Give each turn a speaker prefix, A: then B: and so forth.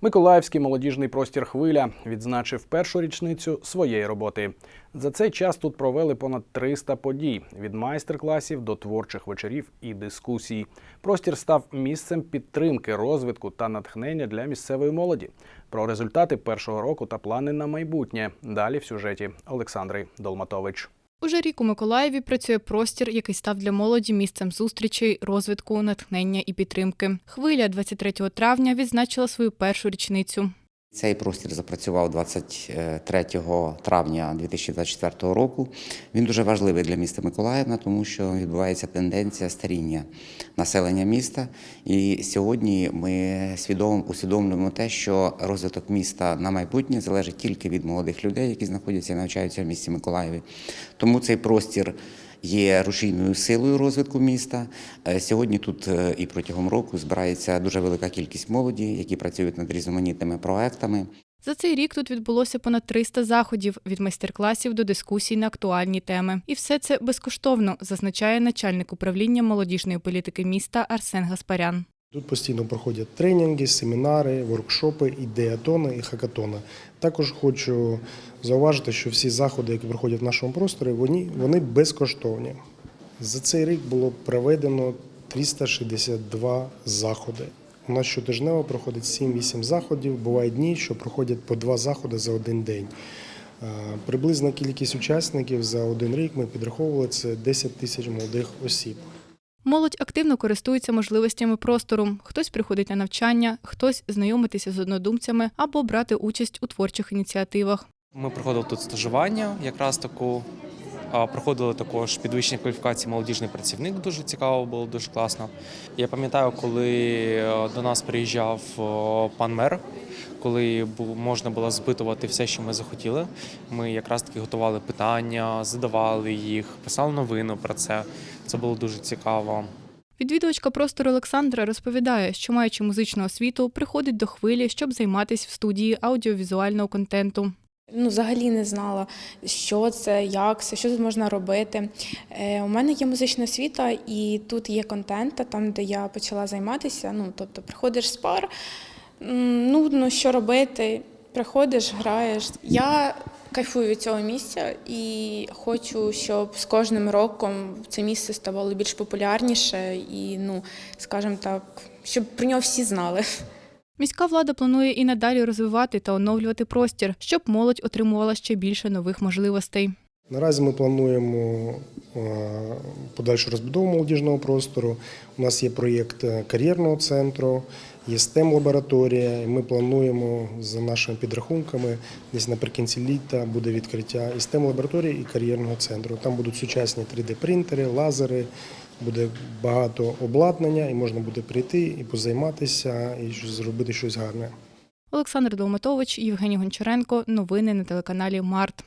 A: Миколаївський молодіжний простір Хвиля відзначив першу річницю своєї роботи. За цей час тут провели понад 300 подій від майстер-класів до творчих вечорів і дискусій. Простір став місцем підтримки, розвитку та натхнення для місцевої молоді. Про результати першого року та плани на майбутнє. Далі в сюжеті Олександри Долматович.
B: Уже рік у Миколаєві працює простір, який став для молоді місцем зустрічей, розвитку, натхнення і підтримки. Хвиля 23 травня відзначила свою першу річницю.
C: Цей простір запрацював 23 травня 2024 року. Він дуже важливий для міста Миколаївна, тому що відбувається тенденція старіння населення міста. І сьогодні ми свідомо усвідомлюємо те, що розвиток міста на майбутнє залежить тільки від молодих людей, які знаходяться і навчаються в місті Миколаєві. Тому цей простір. Є рушійною силою розвитку міста. Е, Сьогодні тут е, і протягом року збирається дуже велика кількість молоді, які працюють над різноманітними проектами.
B: За цей рік тут відбулося понад 300 заходів від майстер-класів до дискусій на актуальні теми. І все це безкоштовно, зазначає начальник управління молодіжної політики міста Арсен Гаспарян.
D: Тут постійно проходять тренінги, семінари, воркшопи, ідеатони і хакатони. Також хочу зауважити, що всі заходи, які проходять в нашому просторі, вони, вони безкоштовні. За цей рік було проведено 362 заходи. У нас щотижнево проходить 7-8 заходів. Бувають дні, що проходять по два заходи за один день. Е, Приблизна кількість учасників за один рік ми підраховували це 10 тисяч молодих осіб.
B: Молодь активно користується можливостями простору. Хтось приходить на навчання, хтось знайомитися з однодумцями або брати участь у творчих ініціативах.
E: Ми проходили тут стажування, якраз таку. Проходили також підвищення кваліфікації молодіжний працівник. Дуже цікаво було, дуже класно. Я пам'ятаю, коли е, до нас приїжджав пан мер, коли можна було збитувати все, що ми захотіли. Ми якраз таки готували питання, задавали їх, писали новину про це. Це було дуже цікаво.
B: Відвідувачка простору Олександра розповідає, що маючи музичну освіту, приходить до хвилі, щоб займатися в студії аудіовізуального контенту.
F: Ну, взагалі не знала, що це, як це, що тут можна робити. Е, у мене є музична освіта, і тут є контент, там, де я почала займатися. Ну, тобто, приходиш з пар, нудно, що робити, приходиш, граєш. Я кайфую від цього місця і хочу, щоб з кожним роком це місце ставало більш популярніше і, ну, скажімо так, щоб про нього всі знали.
B: Міська влада планує і надалі розвивати та оновлювати простір, щоб молодь отримувала ще більше нових можливостей.
D: Наразі ми плануємо е, подальшу розбудову молодіжного простору. У нас є проєкт кар'єрного центру, є stem лабораторія. Ми плануємо за нашими підрахунками, десь наприкінці літа буде відкриття і stem лабораторії, і кар'єрного центру. Там будуть сучасні 3D-принтери, лазери, буде багато обладнання, і можна буде прийти і позайматися, і зробити щось гарне.
B: Олександр Долматович, Євгеній Гончаренко. Новини на телеканалі Март.